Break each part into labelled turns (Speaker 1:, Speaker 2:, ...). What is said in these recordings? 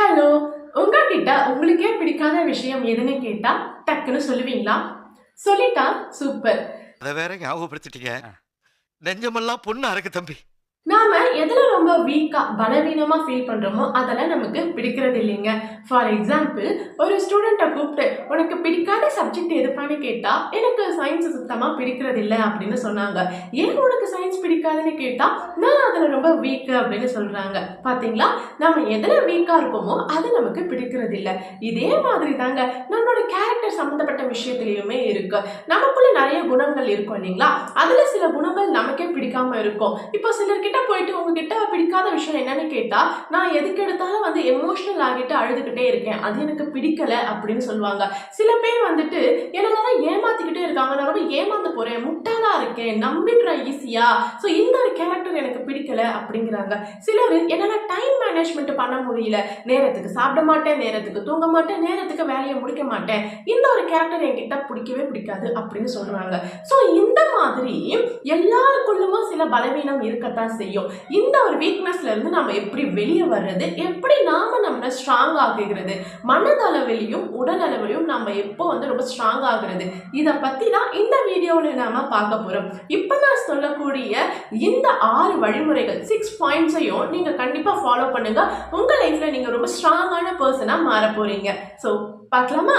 Speaker 1: Hello உங்ககிட்ட உங்களுக்கே பிடிக்காத விஷயம் எதுன்னு கேட்டா டக்குன்னு சொல்லுவீங்களா? சொல்லிட்டா சூப்பர்.
Speaker 2: அதை வேற ஞாபகப்படுத்திட்டீங்க. நெஞ்சமெல்லாம் பொண்ணா இருக்கு தம்பி.
Speaker 1: நாம எதுல ரொம்ப வீக்கா பலவீனமா ஃபீல் பண்றோமோ அதெல்லாம் நமக்கு பிடிக்கிறது இல்லைங்க. ஃபார் எக்ஸாம்பிள் ஒரு ஸ்டூடெண்ட்டை கூப்பிட்டு உனக்கு பிடிக்காத சப்ஜெக்ட் எதுப்பான்னு கேட்டா எனக்கு சயின்ஸ் சுத்தமா பிடிக்கிறது இல்லை அப்படின்னு சொன்னாங்க. ஏன் உனக்கு சயின்ஸ் பிடிக்காதுன்னு கேட்டா நான் அதுல ரொம்ப வீக் அப்படின்னு சொல்றாங்க. பாத்தீங்களா? நம்ம எதுல வீக்கா இருப்போமோ அது நமக்கு பிடிக்கிறது இல்லை. இதே மாதிரி தாங்க நம்மளோட கேரக்டர் சம்மந்தப்பட்ட விஷயத்துலையுமே இருக்கு. நமக்குள்ள நிறைய குணங்கள் இருக்கும் இல்லைங்களா? அதுல சில குணங்கள் பிடிக்காம இருக்கும். இப்போ சிலர்கிட்ட போயிட்டு உங்ககிட்ட பிடிக்காத விஷயம் என்னன்னு கேட்டா நான் எதுக்கு எடுத்தாலும் வந்து எமோஷனல் ஆகிட்டு அழுதுகிட்டே இருக்கேன். அது எனக்கு பிடிக்கல அப்படின்னு சொல்லுவாங்க. சில பேர் வந்துட்டு என்னதான் ஏமாத்திக்கிட்டே இருக்காங்க. நான் ரொம்ப ஏமாந்து போறேன். முட்டாளா இருக்கேன். நம்பிடுறேன் ஈஸியா? ஸோ இந்த ஒரு கேரக்டர் எனக்கு பிடிக்கல அப்படிங்கிறாங்க. சிலர் என்னன்னா டைம் மேனேஜ்மெண்ட் பண்ண முடியல. நேரத்துக்கு சாப்பிட மாட்டேன். நேரத்துக்கு தூங்க மாட்டேன். நேரத்துக்கு வேலையை முடிக்க மாட்டேன். இந்த ஒரு கேரக்டர் என்கிட்ட பிடிக்கவே பிடிக்காது அப்படின்னு சொல்றாங்க. ஸோ இந்த மாதிரி எல்லாருக்குள்ளும் சில பலவீனம் இருக்கத்தான் செய்யும். இந்த ஒரு வீக்னஸ்ல இருந்து நாம எப்படி வெளியே வர்றது? எப்படி நாம நம்மளை ஸ்ட்ராங் ஆக்குகிறது? மனதளவிலையும் உடல் அளவிலையும் நம்ம எப்போ வந்து ரொம்ப ஸ்ட்ராங் ஆகுறது? இதை பத்தி தான் இந்த வீடியோவில் நாம பார்க்க போறோம். இப்போ நான் சொல்லக்கூடிய இந்த ஆறு வழிமுறைகள் சிக்ஸ் பாயிண்ட்ஸையும் நீங்க கண்டிப்பா ஃபாலோ பண்ணுங்க. உங்க லைஃப்ல நீங்க ரொம்ப ஸ்ட்ராங்கான பர்சனா மாற போறீங்க. ஸோ பார்க்கலாமா?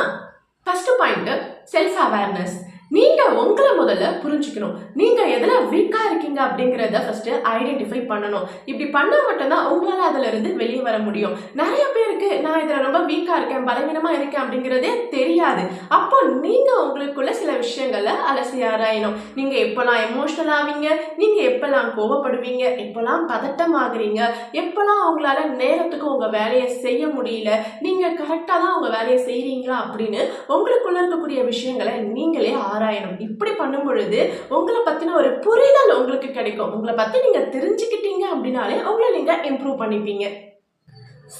Speaker 1: ஃபர்ஸ்ட் பாயிண்ட் செல்ஃப் அவேர்னஸ் நீங்க உங்களை முதல்ல புரிஞ்சுக்கணும். நீங்க எதுல வீக்கா இருக்கீங்க அப்படிங்கறத ஃபர்ஸ்ட் ஐடென்டிஃபை பண்ணணும். இப்படி பண்ணா மட்டும்தான் உங்களால அதுல இருந்து வெளியே வர முடியும். நிறைய பேருக்கு நான் இதுல ரொம்ப வீக்கா இருக்கேன் பலவீனமா இருக்கேன் அப்படிங்கறதே தெரியாது. அப்போ நீங்க உங்களுக்குள்ள சில விஷயங்களை அலசி ஆராயணும். நீங்க எப்பெல்லாம் எமோஷனல் ஆவீங்க? நீங்க எப்பெல்லாம் கோவப்படுவீங்க? எப்பெல்லாம் பதட்டம் ஆகுறீங்க? எப்பெல்லாம் உங்களால நேரத்துக்கு உங்க வேலையை செய்ய முடியல? நீங்க கரெக்டா தான் உங்க வேலையை செய்யறீங்களா அப்படின்னு உங்களுக்குள்ள இருக்கக்கூடிய விஷயங்களை நீங்களே ஆராயணும் இப்படி பண்ணும் பொழுது உங்களை பத்தின ஒரு புரிதல் உங்களுக்கு கிடைக்கும். உங்களை பத்தி நீங்க தெரிஞ்சுக்கிட்டீங்க அப்படின்னாலே உங்களை நீங்க இம்ப்ரூவ் பண்ணிப்பீங்க.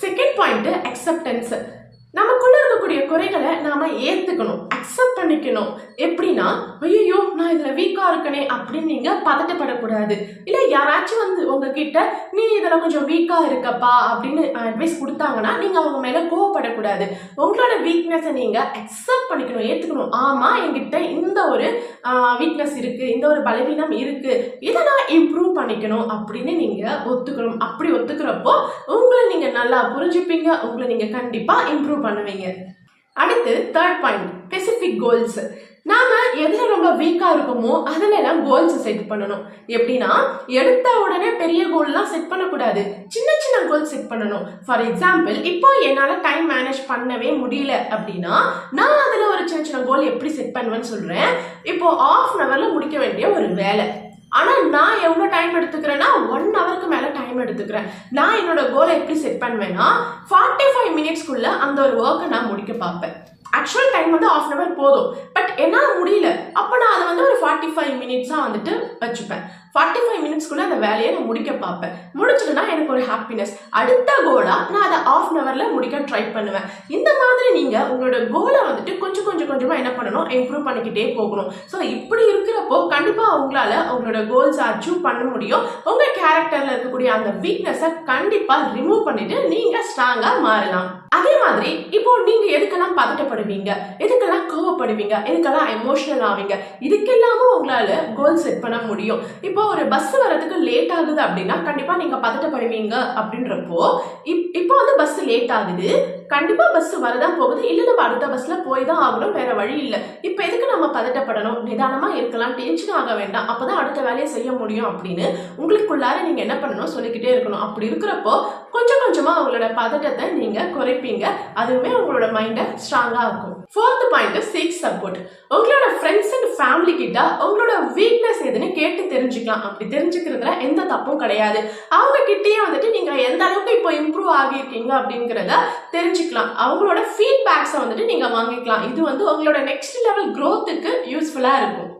Speaker 1: செகண்ட் பாயிண்ட் அக்செப்டன்ஸ் நமக்குள்ள இருக்கக்கூடிய குறைகளை நாம ஏத்துக்கணும். அக்செப்ட் பண்ணிக்கணும். எப்படின்னா ஐயோ நான் இதில் வீக்காக இருக்கனே அப்படின்னு நீங்கள் பதட்டப்படக்கூடாது. இல்லை யாராச்சும் வந்து உங்ககிட்ட நீ இதில் கொஞ்சம் வீக்காக இருக்கப்பா அப்படின்னு அட்வைஸ் கொடுத்தாங்கன்னா நீங்கள் அவங்க மேலே கோவப்படக்கூடாது. உங்களோட வீக்னஸை நீங்கள் அக்செப்ட் பண்ணிக்கணும் ஏற்றுக்கணும் ஆமாம் என்கிட்ட இந்த ஒரு வீக்னஸ் இருக்குது இந்த ஒரு பலவீனம் இருக்குது இதை நான் இம்ப்ரூவ் பண்ணிக்கணும் அப்படின்னு நீங்கள் ஒத்துக்கணும். அப்படி ஒத்துக்கிறப்போ உங்களை நீங்கள் நல்லா புரிஞ்சுப்பீங்க உங்களை நீங்கள் கண்டிப்பாக இம்ப்ரூவ் பண்ணுவீங்க. அடுத்து தேர்ட் பாயிண்ட் ஸ்பெசிஃபிக் கோல்ஸ் நாம எதுல ரொம்ப வீக்கா இருக்கோமோ அதுல எல்லாம் கோல்ஸ் செட் பண்ணணும். எப்படின்னா எடுத்த உடனே பெரிய கோல்லாம் செட் பண்ணக்கூடாது. சின்ன சின்ன கோல் செட் பண்ணணும். ஃபார் எக்ஸாம்பிள் இப்போ என்னால டைம் மேனேஜ் பண்ணவே முடியல அப்படின்னா நான் அதுல ஒரு சின்ன சின்ன கோல் எப்படி செட் பண்ணுவேன்னு சொல்றேன். இப்போ ஆஃப் அன் அவர்ல முடிக்க வேண்டிய ஒரு வேலை. ஆனால் நான் எவ்வளோ டைம் எடுத்துக்கிறேன்னா ஒன் ஹவருக்கு மேலே டைம் எடுத்துக்கிறேன். நான் என்னோட கோலை எப்படி செட் பண்ணுவேன்னா ஃபார்ட்டி ஃபைவ் மினிட்ஸ்க்குள்ளே அந்த ஒரு ஒர்க்கை நான் முடிக்க பார்ப்பேன். ஆக்சுவல் டைம் வந்து ஆஃப் அன் அவர் போதும். பட் என்னால் முடியல. அப்போ நான் அதை வந்து ஒரு ஃபார்ட்டி ஃபைவ் மினிட்ஸாக வந்துட்டு வச்சுப்பேன். ஃபார்ட்டி ஃபைவ் மினிட்ஸ்க்குள்ள அந்த வேலையை நான் முடிக்க பார்ப்பேன். முடிச்சிட்டுனா எனக்கு ஒரு ஹாப்பினஸ் அடுத்த கோலா நான் அதை ஆஃப் அன் ஹவரில் முடிக்க ட்ரை பண்ணுவேன். இந்த மாதிரி நீங்கள் உங்களோட கோலை வந்துட்டு கொஞ்சம் கொஞ்சம் கொஞ்சமாக என்ன பண்ணணும்? இம்ப்ரூவ் பண்ணிக்கிட்டே போகணும். ஸோ இப்படி இருக்கிறப்போ கண்டிப்பாக உங்களால் உங்களோட கோல்ஸை அச்சீவ் பண்ண முடியும். உங்கள் கேரக்டரில் இருக்கக்கூடிய அந்த வீக்னஸை கண்டிப்பாக ரிமூவ் பண்ணிட்டு நீங்கள் ஸ்ட்ராங்காக மாறலாம். அதே மாதிரி இப்போ நீங்க எதுக்கெல்லாம் பதட்டப்படுவீங்க? எதுக்கெல்லாம் கோவப்படுவீங்க? எதுக்கெல்லாம் எமோஷனல் ஆவீங்க? இதுக்கெல்லாமும் உங்களால கோல் செட் பண்ண முடியும். இப்போ இப்போ ஒரு பஸ் வரதுக்கு லேட் ஆகுது அப்படின்னா கண்டிப்பா நீங்க பதட்டப்படுவீங்க அப்படின்றப்போ இப் இப்போ வந்து பஸ் லேட் ஆகுது. கண்டிப்பா பஸ் வரதான் போகுது. இல்ல நம்ம அடுத்த பஸ்ல போய் தான் ஆகணும். வேற வழி இல்லை. இப்போ எதுக்கு நம்ம பதட்டப்படணும்? நிதானமா இருக்கலாம். டென்ஷன் ஆக வேண்டாம். அப்பதான் அடுத்த வேலையை செய்ய முடியும் அப்படின்னு உங்களுக்குள்ளார நீங்க என்ன பண்ணணும்? சொல்லிக்கிட்டே இருக்கணும். அப்படி இருக்கிறப்போ கொஞ்சம் கொஞ்சமா உங்களோட பதட்டத்தை நீங்க குறைப்பீங்க. அதுவுமே உங்களோட மைண்டை ஸ்ட்ராங்கா இருக்கும். ஃபோர்த் பாயிண்ட் சீக் சப்போர்ட் உங்களோட ஃப்ரெண்ட்ஸ் அண்ட் ஃபேமிலி கிட்ட உங்களோட வீக்னஸ் எதுன்னு கேட்டு தெரிஞ்சுக்கலாம். அப்படி தெரிஞ்சுக்கிறதுல எந்த தப்பும் கிடையாது. அவங்க கிட்டேயே வந்துட்டு நீங்க எந்த அளவுக்கு இப்போ இம்ப்ரூவ் ஆகியிருக்கீங்க அப்படிங்கிறத தெரிஞ்சுக்கலாம். அவங்களோட ஃபீட்பேக்ஸை வந்துட்டு நீங்க வாங்கிக்கலாம். இது வந்து உங்களோட நெக்ஸ்ட் லெவல் க்ரோத்துக்கு யூஸ்ஃபுல்லா இருக்கும்.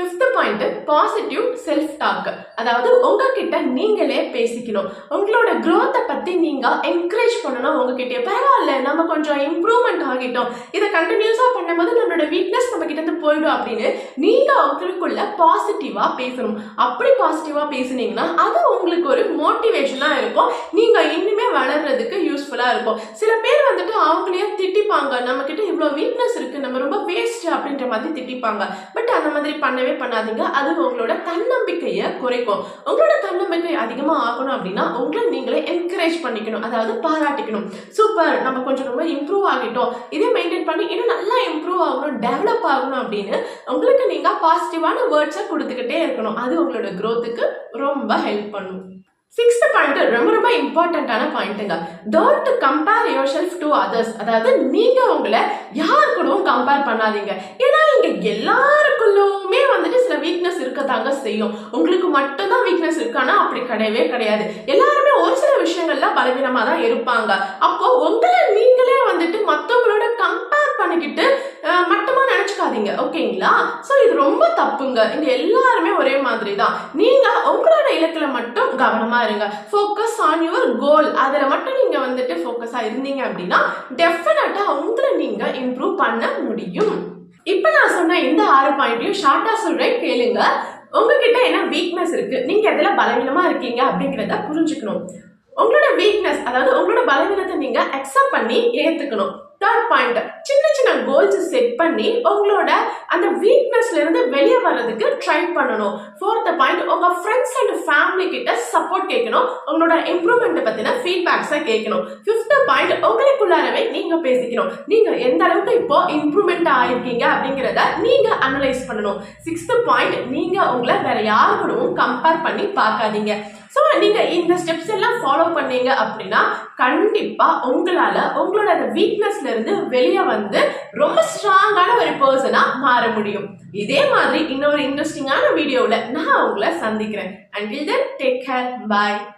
Speaker 1: Fifth point positive self talk அதாவது உங்ககிட்ட நீங்களே பேசிக்கணும். உங்களோட க்ரோத்தை பத்தி நீங்க என்கரேஜ் பண்ணணும் உங்ககிட்ட பரவாயில்ல நம்ம கொஞ்சம் இம்ப்ரூவ்மெண்ட் ஆகிட்டோம். இதை கண்டினியூஸா பண்ணும்போது நம்மளோட வீக்னஸ் நம்ம கிட்ட இருந்து போயிடும் அப்படின்னு நீங்க உங்களுக்குள்ள பாசிட்டிவா பேசணும். அப்படி பாசிட்டிவா பேசுனீங்கன்னா அது உங்களுக்கு ஒரு மோட்டிவேஷனா இருக்கும். நீங்க இன்னுமே வளர்றதுக்கு யூஸ் யூஸ்ஃபுல்லாக இருக்கும் சில பேர் வந்துட்டு அவங்களையும் திட்டிப்பாங்க. நம்ம கிட்ட இவ்வளவு வீக்னஸ் இருக்கு. நம்ம ரொம்ப வேஸ்ட் அப்படின்ற மாதிரி திட்டிப்பாங்க. பட் அந்த மாதிரி பண்ணவே பண்ணாதீங்க. அது உங்களோட தன்னம்பிக்கையை குறைக்கும். உங்களோட தன்னம்பிக்கை அதிகமாக ஆகணும் அப்படின்னா உங்களை நீங்களே என்கரேஜ் பண்ணிக்கணும். அதாவது பாராட்டிக்கணும். சூப்பர் நம்ம கொஞ்சம் ரொம்ப இம்ப்ரூவ் ஆகிட்டோம். இதே மெயின்டைன் பண்ணி இன்னும் நல்லா இம்ப்ரூவ் ஆகணும் டெவலப் ஆகணும் அப்படின்னு உங்களுக்கு நீங்கள் பாசிட்டிவான வேர்ட்ஸை கொடுத்துக்கிட்டே இருக்கணும். அது உங்களோட க்ரோத்துக்கு ரொம்ப ஹெல்ப் பண்ணும். சிக்ஸ்த் பாயிண்ட் ரொம்ப ரொம்ப இம்பார்ட்டண்ட்டான பாயிண்ட்டுங்க don't compare yourself to others அதாவது நீங்க உங்களை யார் கூடவும் கம்பேர் பண்ணாதீங்க. ஏன்னா இங்க எல்லாருக்குள்ளும் வந்துட்டு வீக்னஸ் இருக்கத்தாங்க செய்யும். உங்களுக்கு மட்டும்தான் வீக்னஸ் இருக்கானா? அப்படி கிடையவே கிடையாது. எல்லாருமே ஒரு சில விஷயங்கள்ல பலவீனமா தான் இருப்பாங்க. அப்போ உங்களை நீங்களே வந்துட்டு மற்றவங்களோட கம்பேர் பண்ணிக்கிட்டு அஹ், மட்டமா நினைச்சுக்காதீங்க. ஓகேங்களா? ஸோ இது ரொம்ப தப்புங்க. இங்க எல்லாருமே ஒரே மாதிரி தான் நீங்க உங்களோட இலக்குல மட்டும் கவனமா இருங்க. ஃபோக்கஸ் ஆன் யுவர் கோல் அதுல மட்டும் நீங்க வந்துட்டு ஃபோக்கஸா இருந்தீங்க அப்படின்னா டெஃபினட்டா உங்களை நீங்க இம்ப்ரூவ் பண்ண முடியும். இப்போ நான் சொன்ன இந்த ஆறு பாயிண்ட்டையும் ஷார்ட்டா சொல்றேன் கேளுங்க. உங்ககிட்ட என்ன வீக்னஸ் இருக்கு? நீங்க எதுல பலவீனமா இருக்கீங்க அப்படிங்கிறத புரிஞ்சுக்கணும். உங்களோட வீக்னஸ் அதாவது உங்களோட பலவீனத்தை நீங்க அக்செப்ட் பண்ணி ஏத்துக்கணும். தேர்ட் பாயிண்ட் சின்ன சின்ன கோல்ஸ் செட் பண்ணி உங்களோட அந்த வீக்னஸ்ல இருந்து வெளியே வர்றதுக்கு ட்ரை பண்ணணும். ஃபோர்த் பாயிண்ட் உங்க ஃப்ரெண்ட்ஸ் அண்ட் ஃபேமிலி கிட்ட சப்போர்ட் கேட்கணும். உங்களோட இம்ப்ரூவ்மெண்ட் பத்தின ஃபீட்பேக்ஸை கேட்கணும். ஃபிஃப்த் பாயிண்ட் உங்களுக்குள்ளாரவே நீங்க பேசிக்கணும். நீங்க எந்த அளவுக்கு இப்போ இம்ப்ரூவ்மெண்ட் ஆயிருக்கீங்க அப்படிங்கிறத நீங்க அனலைஸ் பண்ணணும். சிக்ஸ்த் பாயிண்ட் நீங்க உங்களை வேற யாரு கூடவும் கம்பேர் பண்ணி பார்க்காதீங்க. ஸோ நீங்க இந்த ஸ்டெப்ஸ் எல்லாம் ஃபாலோ பண்ணீங்க அப்படின்னா கண்டிப்பா உங்களால உங்களோட அந்த வீக்னஸ்ல இருந்து வெளியே வந்து ரொம்ப ஸ்ட்ராங்கான ஒரு பர்சனா மாற முடியும். இதே மாதிரி இன்னொரு இன்ட்ரெஸ்டிங்கான வீடியோவில் நான் உங்களை சந்திக்கிறேன். Until then take care bye